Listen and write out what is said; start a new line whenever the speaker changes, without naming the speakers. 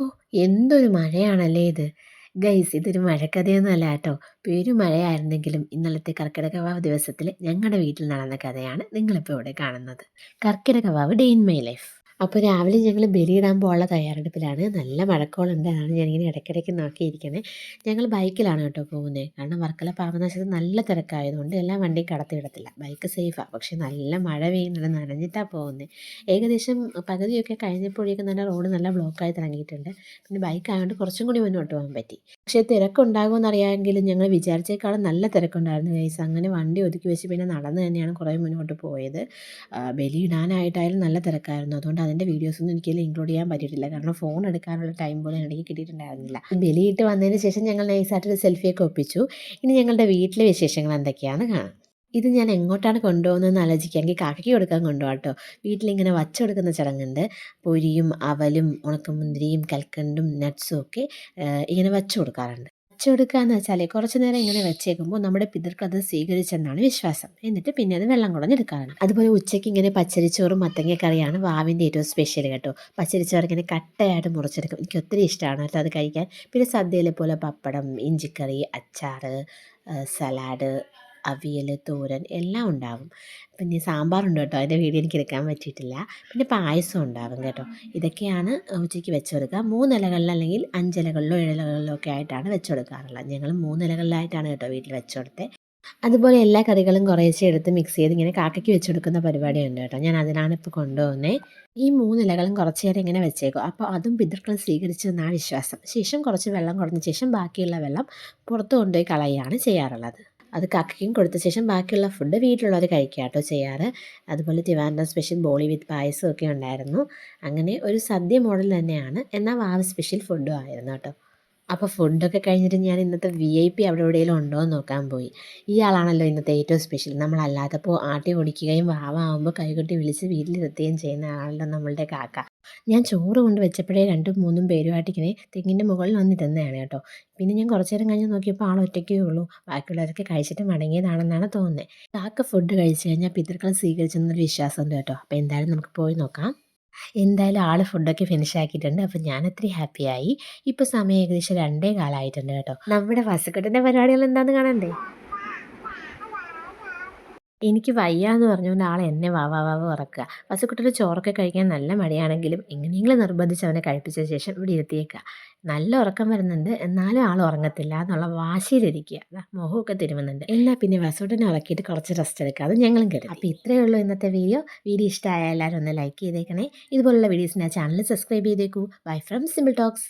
ഹോ എന്തൊരു മഴയാണല്ലേ ഇത്. ഗൈസ് ഇതൊരു മഴക്കഥയൊന്നും അല്ല കേട്ടോ പെരുമഴയായിരുന്നെങ്കിലും ഇന്നലത്തെ കർക്കിടകവാവ് ദിവസത്തിൽ ഞങ്ങളുടെ വീട്ടിൽ നടന്ന കഥയാണ് നിങ്ങളിപ്പോൾ ഇവിടെ കാണുന്നത്. Karkidakavavu day in my life. അപ്പോൾ രാവിലെ ഞങ്ങൾ ബലിയിടാൻ പോകാനുള്ള തയ്യാറെടുപ്പിലാണ്. നല്ല മഴക്കോളുണ്ട് അതാണ് ഞാനിങ്ങനെ ഇടയ്ക്കിടയ്ക്ക് നോക്കിയിരിക്കുന്നത് ഞങ്ങൾ ബൈക്കിലാണ് കേട്ടോ പോകുന്നത് കാരണം വർക്കല പാപനാശത്ത് നല്ല തിരക്കായതുകൊണ്ട് എല്ലാ വണ്ടിയും കടത്തി വിടത്തില്ല. ബൈക്ക് സേഫാണ് പക്ഷേ നല്ല മഴ പെയ്യുന്നുണ്ട് നനഞ്ഞിട്ടാണ് പോകുന്നത് ഏകദേശം പകുതിയൊക്കെ കഴിഞ്ഞപ്പോഴേക്കും നല്ല റോഡ് നല്ല ബ്ലോക്കായി തുടങ്ങിയിട്ടുണ്ട്. പിന്നെ ബൈക്കായതുകൊണ്ട് കുറച്ചും കൂടി മുന്നോട്ട് പോകാൻ പറ്റി. പക്ഷേ തിരക്കുണ്ടാകുമെന്ന് അറിയാമെങ്കിലും ഞങ്ങൾ വിചാരിച്ചേക്കാളും നല്ല തിരക്കുണ്ടായിരുന്നു ഗൈസ്. അങ്ങനെ വണ്ടി ഒതുക്കി വെച്ച് പിന്നെ നടന്ന് തന്നെയാണ് കുറേ മുന്നോട്ട് പോയത്. ബലിയിടാനായിട്ടായാലും നല്ല തിരക്കായിരുന്നു. അതുകൊണ്ട് അതിന്റെ വീഡിയോസൊന്നും എനിക്കതിൽ ഇൻക്ലൂഡ് ചെയ്യാൻ പറ്റിയിട്ടില്ല. കാരണം ഫോൺ എടുക്കാനുള്ള ടൈം പോലും എനിക്ക് കിട്ടിയിട്ടുണ്ടായിരുന്നില്ല. വെളിയിട്ട് വന്നതിന് ശേഷം ഞങ്ങൾ നൈസായിട്ടൊരു സെൽഫിയൊക്കെ ഒപ്പിച്ചു. ഇനി ഞങ്ങളുടെ വീട്ടിലെ വിശേഷങ്ങൾ എന്തൊക്കെയാണ്? കാണാം ഇത് ഞാൻ എങ്ങോട്ടാണ് കൊണ്ടുപോകുന്നതെന്ന് ആലോചിക്കുകയാണെങ്കിൽ കാക്കയ്ക്ക് കൊടുക്കാൻ കൊണ്ടുപോകാം കേട്ടോ വീട്ടിലിങ്ങനെ വച്ച കൊടുക്കുന്ന ചടങ്ങുണ്ട്. പൊരിയും അവലും ഉണക്കമുന്തിരിയും കൽക്കണ്ടും നട്ട്സും ഒക്കെ ഇങ്ങനെ വച്ചു കൊടുക്കാറുണ്ട്. വച്ചു കൊടുക്കുക എന്ന് വെച്ചാൽ കുറച്ച് നേരം ഇങ്ങനെ വെച്ചേക്കുമ്പോൾ നമ്മുടെ പിതൃക്ക് അത് സ്വീകരിച്ചെന്നാണ് വിശ്വാസം. എന്നിട്ട് പിന്നെ അത് വെള്ളം കുളഞ്ഞെടുക്കാറുണ്ട്. അതുപോലെ ഉച്ചയ്ക്ക് ഇങ്ങനെ പച്ചരിച്ചോറും മത്തങ്ങക്കറിയാണ് വാവിന്റെ ഏറ്റവും സ്പെഷ്യൽ കേട്ടോ. പച്ചരിച്ചോറ് ഇങ്ങനെ കട്ടയായിട്ട് മുറിച്ചെടുക്കും. എനിക്ക് ഒത്തിരി ഇഷ്ടമാണ് അത് കഴിക്കാൻ. പിന്നെ സദ്യയിലെ പോലെ പപ്പടം ഇഞ്ചിക്കറി അച്ചാറ് സലാഡ് അവിയൽ തോരൻ എല്ലാം ഉണ്ടാവും. പിന്നെ സാമ്പാറുണ്ട് കേട്ടോ. അതിന്റെ വീഡിയോ എനിക്ക് എടുക്കാൻ പറ്റിയിട്ടില്ല. പിന്നെ പായസം ഉണ്ടാവും കേട്ടോ. ഇതൊക്കെയാണ് ഉച്ചയ്ക്ക് വെച്ചു കൊടുക്കുക മൂന്നിലകളിൽ അല്ലെങ്കിൽ അഞ്ചിലകളിലോ ഏഴിലകളിലോ ഒക്കെ ആയിട്ടാണ് വെച്ച് കൊടുക്കാറുള്ളത് ഞങ്ങൾ മൂന്നിലകളിലായിട്ടാണ് കേട്ടോ വീട്ടിൽ വെച്ചു കൊടുത്തത് അതുപോലെ എല്ലാ കറികളും കുറേശ്ശെ എടുത്ത് മിക്സ് ചെയ്ത് ഇങ്ങനെ കാക്കയ്ക്ക് വെച്ച് കൊടുക്കുന്ന പരിപാടിയുണ്ട് കേട്ടോ. ഞാൻ അതിനാണ് ഇപ്പോൾ കൊണ്ടുപോകുന്നത് ഈ മൂന്നിലകളും കുറച്ച് നേരം ഇങ്ങനെ വെച്ചേക്കും. അപ്പോൾ അതും പിതൃക്കൾ സ്വീകരിച്ചെന്നാണ് വിശ്വാസം. ശേഷം കുറച്ച് വെള്ളം കുറഞ്ഞ ശേഷം ബാക്കിയുള്ള വെള്ളം പുറത്ത് കൊണ്ടുപോയി കളയുകയാണ് ചെയ്യാറുള്ളത്. അത് കക്കയ്ക്കും കൊടുത്ത ശേഷം ബാക്കിയുള്ള ഫുഡ് വീട്ടിലുള്ളവർ കഴിക്കുക കേട്ടോ ചെയ്യാറ്. അതുപോലെ തിവാൻഡ്രം സ്പെഷ്യൽ ബോളി വിത്ത് പായസം ഒക്കെ ഉണ്ടായിരുന്നു. അങ്ങനെ ഒരു സദ്യ മോഡൽ തന്നെയാണ്. എന്നാൽ വാവ് സ്പെഷ്യൽ ഫുഡും ആയിരുന്നു കേട്ടോ. അപ്പോൾ ഫുഡൊക്കെ കഴിഞ്ഞിട്ട് ഞാൻ ഇന്നത്തെ വി ഐ പി അവിടെ എവിടെയെങ്കിലും ഉണ്ടോ എന്ന് നോക്കാൻ പോയി. ഇയാളാണല്ലോ ഇന്നത്തെ ഏറ്റവും സ്പെഷ്യൽ നമ്മളല്ലാത്തപ്പോൾ ആട്ടി ഓടിക്കുകയും വാവാകുമ്പോൾ കൈകൊട്ടി വിളിച്ച് വീട്ടിലിരുത്തുകയും ചെയ്യുന്ന ആളാണല്ലോ നമ്മളുടെ കാക്ക. ഞാൻ ചോറ് കൊണ്ട് വെച്ചപ്പോഴേ രണ്ടും മൂന്നും പേരുമായിട്ട് ഇങ്ങനെ തെങ്ങിന്റെ മുകളിൽ വന്നിരുന്നതാണ് കേട്ടോ. പിന്നെ ഞാൻ കുറച്ചു നേരം കഴിഞ്ഞ് നോക്കിയപ്പോൾ ആൾ ഒറ്റയ്ക്കേ ഉള്ളൂ. ബാക്കിയുള്ളവരൊക്കെ കഴിച്ചിട്ട് മടങ്ങിയതാണെന്നാണ് തോന്നുന്നത് കാക്ക ഫുഡ് കഴിച്ച് കഴിഞ്ഞാൽ പിതൃക്കൾ സ്വീകരിച്ചെന്നൊരു വിശ്വാസമുണ്ട് കേട്ടോ. അപ്പോൾ എന്തായാലും നമുക്ക് പോയി നോക്കാം. എന്തായാലും ആൾ ഫുഡൊക്കെ ഫിനിഷ് ആക്കിയിട്ടുണ്ട്. അപ്പോൾ ഞാൻ ഒത്തിരി ഹാപ്പിയായി ഇപ്പോൾ സമയം ഏകദേശം രണ്ടേ കാലമായിട്ടുണ്ട് കേട്ടോ. നമ്മുടെ വസക്കെട്ടിന്റെ പരിപാടികൾ എന്താണെന്ന് കാണണ്ടേ? എനിക്ക് വയ്യ എന്ന് പറഞ്ഞുകൊണ്ട് ആൾ എന്നെ വാ വാ വാ ഉറക്കുക. പശുക്കുട്ടിയുടെ ചോറൊക്കെ കഴിക്കാൻ നല്ല മടിയാണെങ്കിലും എങ്ങനെയെങ്കിലും നിർബന്ധിച്ച് അവനെ കഴിപ്പിച്ച ശേഷം ഇവിടെ ഇരുത്തിയേക്കുക. നല്ല ഉറക്കം വരുന്നുണ്ട് എന്നാലും ആൾ ഉറങ്ങത്തില്ല എന്നുള്ള വാശിയിലിരിക്കുക. മുഖമൊക്കെ തിരുമുന്നുണ്ട്. എന്നാൽ പിന്നെ വസുടനെ ഉറക്കിയിട്ട് കുറച്ച് റെസ്റ്റ് എടുക്കുക. അത് ഞങ്ങളും കരുതും. അപ്പോൾ ഇത്രയേ ഉള്ളൂ ഇന്നത്തെ വീഡിയോ വീഡിയോ ഇഷ്ടമായ എല്ലാവരും ഒന്ന് ലൈക്ക് ചെയ്തേക്കണേ. ഇതുപോലുള്ള വീഡിയോസിന്റെ channel subscribe ചെയ്തേക്കൂ. Bye from simple talks